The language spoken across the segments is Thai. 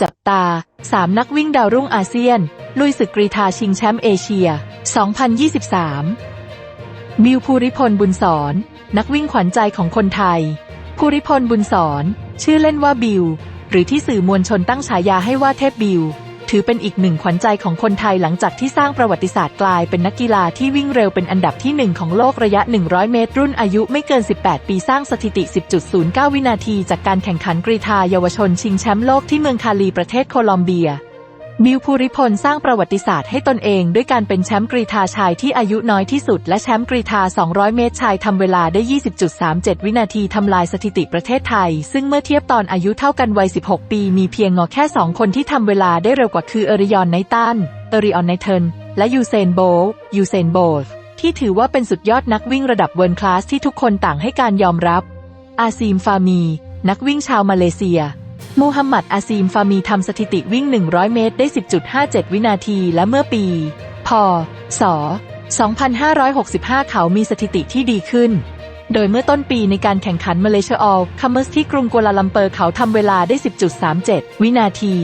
จับตา 3 นักวิ่งดาวรุ่งอาเซียน ลุยศึกกรีธาชิงแชมป์เอเชีย 2023 มิวภูริพลบุญสอน นักวิ่งขวัญใจของคนไทย ภูริพลบุญสอน ชื่อเล่นว่าบิว หรือที่สื่อมวลชนตั้งฉายาให้ว่าเทพบิว ถือเป็นอีกหนึ่งขวัญใจของคนไทยหลังจากที่สร้างประวัติศาสตร์กลายเป็นนักกีฬาที่วิ่งเร็วเป็นอันดับที่หนึ่งของโลกระยะ 100 เมตร รุ่นอายุไม่เกิน 18 ปีสร้างสถิติ 10.09 วินาที จากการแข่งขันกรีฑาเยาวชนชิงแชมป์โลกที่เมืองคาลีประเทศโคลอมเบีย บิวภูริพลสร้างประวัติศาสตร์ให้ตนเองด้วยการเป็นแชมป์กรีฑาชายที่อายุน้อยที่สุด และแชมป์กรีฑา200 เมตรชายทำเวลาได้ 20.37 วินาทีทำลายสถิติประเทศไทย ซึ่งเมื่อเทียบตอนอายุเท่ากันวัย 16 ปี มีเพียงงอแค่ 2 คนที่ทำเวลาได้เร็วกว่าคือเอริยอนไนตัน เอริออนไนเทิร์นและยูเซนโบลต์ยูเซนโบลต์ที่ถือว่าเป็นสุดยอดนักวิ่งระดับเวิร์คลาสที่ทุกคนต่างให้การยอมรับ อาซีมฟามี นักวิ่งชาวมาเลเซีย มูฮัมหมัดอาซีมฟามีทำสถิติวิ่ง 100 เมตรได้ 10.57 วินาทีและเมื่อปี พ.ศ.2565 เขามีสถิติที่ดีขึ้น โดยเมื่อต้นปีในการแข่งขันมาเลเซียออลคัมเมอร์สที่กรุงกัวลาลัมเปอร์เขาทำเวลาได้ 10.37 วินาที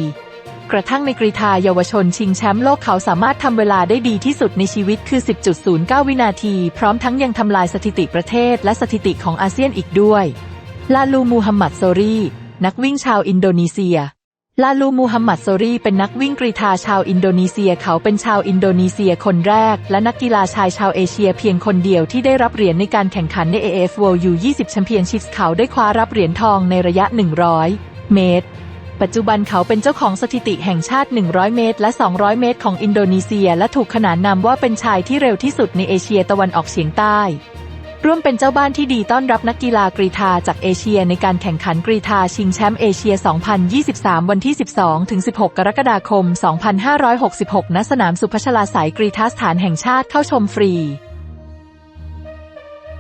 กระทั่งในกรีฑาเยาวชนชิงแชมป์โลกเขาสามารถทำเวลาได้ดีที่สุดในชีวิตคือ 10.09 วินาที พร้อมทั้งยังทำลายสถิติประเทศและสถิติของอาเซียนอีกด้วย ลาลูมูฮัมหมัดโซรี นักวิ่งชาวอินโดนีเซีย ลาลูมูฮัมหมัดโซรีเป็นนักวิ่งกรีฑาชาวอินโดนีเซียเขาเป็นชาวอินโดนีเซียคนแรก และนักกีฬาชายชาวเอเชียเพียงคนเดียวที่ได้รับเหรียญในการแข่งขันใน AF World U20 Championships เขาได้คว้ารับเหรียญทองในระยะ 100 เมตรปัจจุบันเขาเป็นเจ้าของสถิติแห่งชาติ 100 เมตร และ 200 เมตรของอินโดนีเซีย และถูกขนานนามว่าเป็นชายที่เร็วที่สุดในเอเชียตะวันออกเฉียงใต้ ร่วมเป็นเจ้าบ้านที่ดีต้อนรับนักกีฬากรีธาจากเอเชียในการแข่งขันกรีธาชิงแชมป์เอเชีย 2023 วันที่ 12-16 กรกฎาคม 2566 ณ สนามสุพัชลาสายกรีธาสถานแห่งชาติเข้าชมฟรี